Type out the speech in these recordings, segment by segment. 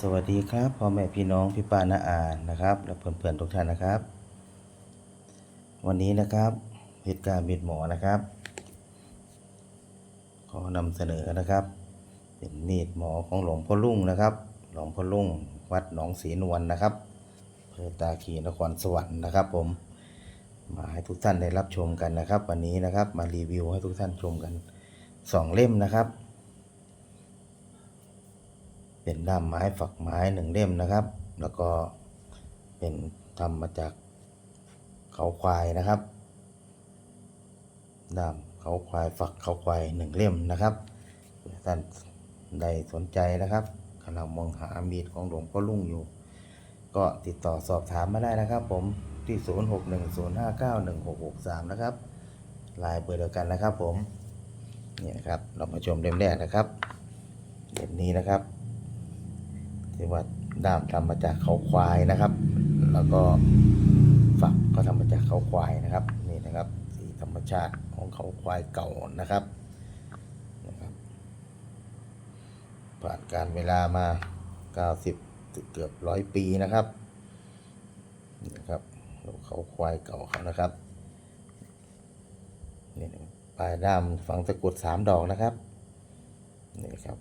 สวัสดีครับพ่อแม่พี่น้องพี่ป้าน้าอานะครับ และเพื่อนๆทุกท่านนะครับ วันนี้นะครับเหตุการณ์มีดหมอนะครับ ขอนำเสนอนะครับ เป็นมีดหมอของหลวงพ่อลุ่งนะครับ หลวงพ่อลุ่งวัดหนองศรีนวลนะครับอำเภอตาขีนครสวรรค์นะครับ ผมมาให้ทุกท่านได้รับชมกันนะครับ วันนี้นะครับ มารีวิวให้ทุกท่านชมกันสองเล่มนะครับ เป็นด้ามไม้ฝักไม้หนึ่งเล่มนะครับ แล้วก็เป็นทำมาจากเขาควายนะครับ ด้ามเขาควายฝักเขาควายหนึ่งเล่มนะครับท่านใดสนใจนะครับกำลังมองหามีดของหลวงพ่อลุ่งอยู่ ก็ติดต่อสอบถามมาได้นะครับผมที่ 0610591663 นะครับลายเบอร์เดียวกันนะครับผม นี่นะครับ เรามาชมเล่มแรกนะครับ เล่มนี้นะครับ ที่ว่าด้ามทำมาจากเขาควายนะครับ แล้วก็ฝักก็ทำมาจากเขาควายนะครับนี่นะครับสีธรรมชาติของเขาควายเก่านะครับนะครับ ผ่านการเวลามา 90 เกือบร้อยปีนะครับนี่นะครับเขาควายเก่าเขานะครับนี่นะปลายด้ามฝังตะกุดสามดอกนะครับนี่ครับ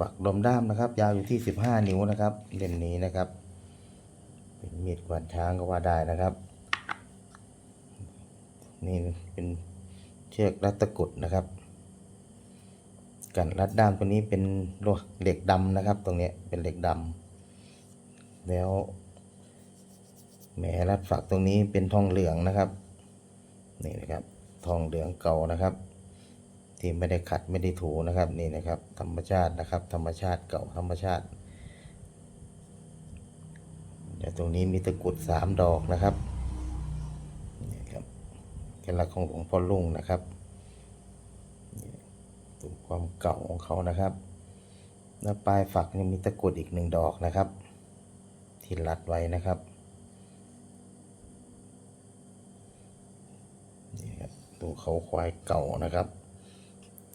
ฝักลมด้ามนะครับ ยาวอยู่ที่ 15 นิ้วนะครับเล่มนี้นะครับ เป็นมีดกวาดช้างก็ว่าได้นะครับ นี่เป็นเชือกรัดตะกุดนะครับ กันรัดด้ามตัวนี้เป็นโลหะเหล็กดำนะครับ ตรงนี้เป็นเหล็กดำแล้วแหมรัดฝักตรงนี้เป็นทองเหลืองนะครับ นี่นะครับ ทองเหลืองเก่านะครับ ที่ไม่ได้ขัดไม่ได้ถูนะครับนี่นะครับ ธรรมชาตินะครับ ธรรมชาติเก่าธรรมชาติเดี๋ยวตรงนี้มีตะกุดสามดอกนะครับนี่ครับเอกลักของหลวงพ่อลุ่งนะครับดูความเก่าของเขานะครับแล้วปลายฝักยังมีตะกุดอีกหนึ่งดอกนะครับ ที่รัดไว้นะครับนี่ครับดูเขาควายเก่านะครับ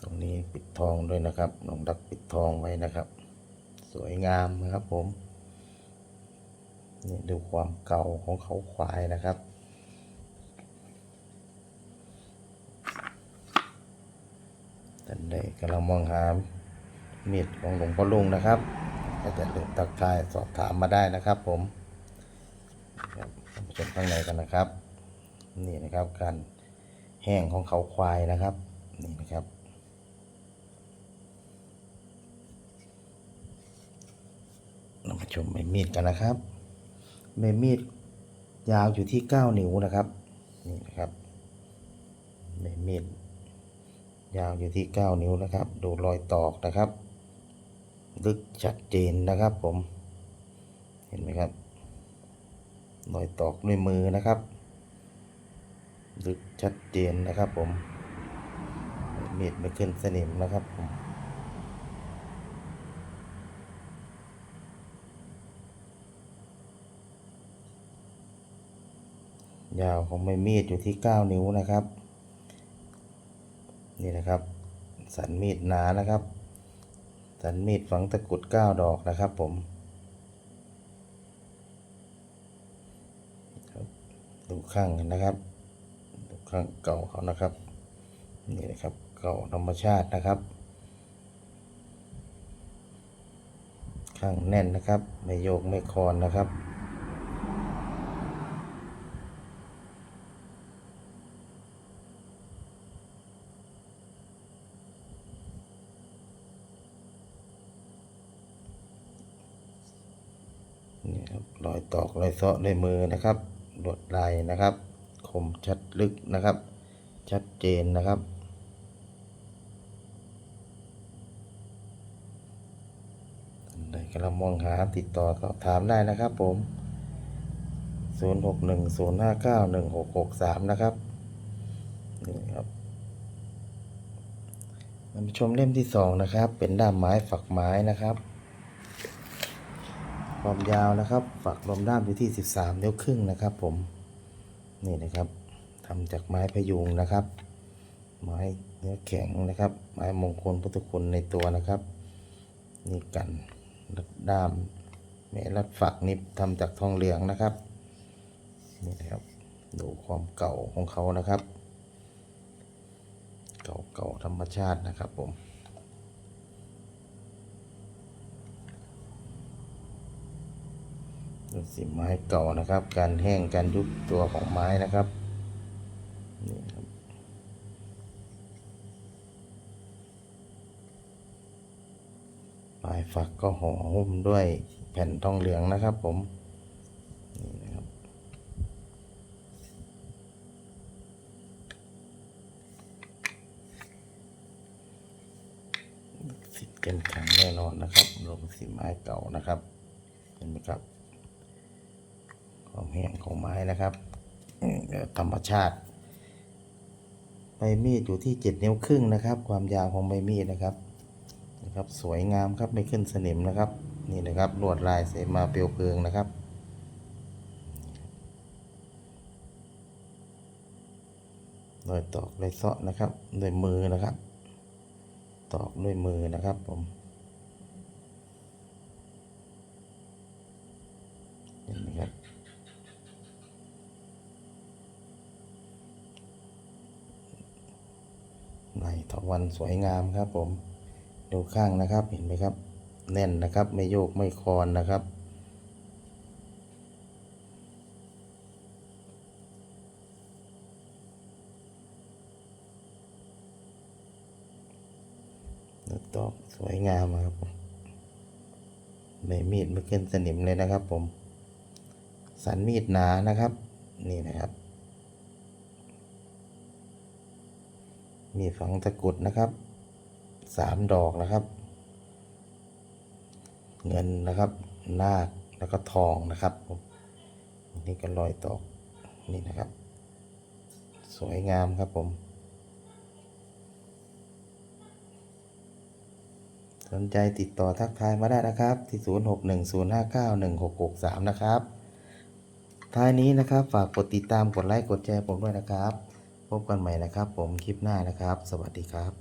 ตรงนี้ปิดทองด้วยนะครับน้องดักปิดทองไว้นะครับ สวยงามนะครับผมนี่ดูความเก่าของเขาควายนะครับท่านใดกำลังมองหามีดของหลวงพ่อลุงนะครับ ก็จะเลือกตักทายสอบถามมาได้นะครับ ผมครับมาชมข้างในกันนะครับ นี่นะครับการแห้งของเขาควายนะครับ นี่นะครับ เรามา ชมใบมีดกันนะครับใบมีดยาวอยู่ที่ 9 นิ้วนะครับนี่นะครับใบมีดยาวอยู่ที่ 9 นิ้วนะครับ ดูรอยตอกนะครับ ลึกชัดเจนนะครับผม เห็นไหมครับ รอยตอกด้วยมือนะครับ ลึกชัดเจนนะครับผมมีดไม่ขึ้นสนิมนะครับผม ยาวของใบมีดอยู่ที่ 9 นิ้วนะครับ นี่นะครับ สันมีดหนานะครับ สันมีดฝังตะกุด 9 ดอกนะครับผมดูข้างนนะครับดูข้างเก่าเขานะครับ นี่นะครับเก่าธรรมชาตินะครับ ข้างแน่นนะครับ ไม่โยกไม่คลอนนะครับ ครับรอยตอกรอยเซาะด้วยมือนะครับลวดลายนะครับ คมชัดลึกนะครับ ชัดเจนนะครับ ใดกำลังมองหาติดต่อสอบถามได้นะครับผม 0610591663 นะครับ นี่ครับมาชมเล่มที่สองนะครับ เป็นด้ามไม้ฝักไม้นะครับ ความยาวนะครับ ฝักลมด้ามอยู่ที่ 13 นิ้วครึ่งนะครับ ผมนี่นะครับทำจากไม้พยุงนะครับ ไม้เนื้อแข็งนะครับ ไม้มงคลพุทธคุณในตัวนะครับ นี่กันรัดด้ามแม่รัดฝักนี่ทำจากทองเหลืองนะครับนี่นะครับดูความเก่าของเขานะครับ เก่าเก่าธรรมชาตินะครับผม ดูสิไม้เก่านะครับ การแห้งการยุบตัวของไม้นะครับนี่ครับปลายฝักก็ห่อหุ้มด้วยแผ่นทองเหลืองนะครับผมนี่นะครับสิทธิ์กันขังแน่นอนนะครับลงสีไม้เก่านะครับเห็นไหมครับ แห้งของไม้นะครับธรรมชาติ ใบมีดอยู่ที่เจ็ดนิ้วครึ่งนะครับ ความยาวของใบมีดนะครับนะครับ สวยงามครับไม่ขึ้นสนิมนะครับ นี่นะครับลวดลายเสมาเปลวเพลิงนะครับรอยตอกรอยเซาะนะครับด้วยมือนะครับ ตอกด้วยมือนะครับผมเห็นไหมครับ ในทวันสวยงามครับผมดูข้างนะครับเห็นไหมครับ แน่นนะครับไม่โยกไม่คลอนนะครับ ตอกสวยงามครับผมไม่มีดไม่ขึ้นสนิมเลยนะครับผม สันมีดหนานะครับ นี่นะครับ มีฝังตะกรุดนะครับสามดอกนะครับ เงินนะครับนาคแล้วก็ทองนะครับผมนี่ก็รอยตอกนี่นะครับ สวยงามครับผมสนใจติดต่อทักทายมาได้นะครับ ที่ 0610591663 นะครับ ท้ายนี้นะครับ ฝากกดติดตามกดไลค์กดแชร์ผมด้วยนะครับ พบกันใหม่นะครับ ผมคลิปหน้านะครับ สวัสดีครับ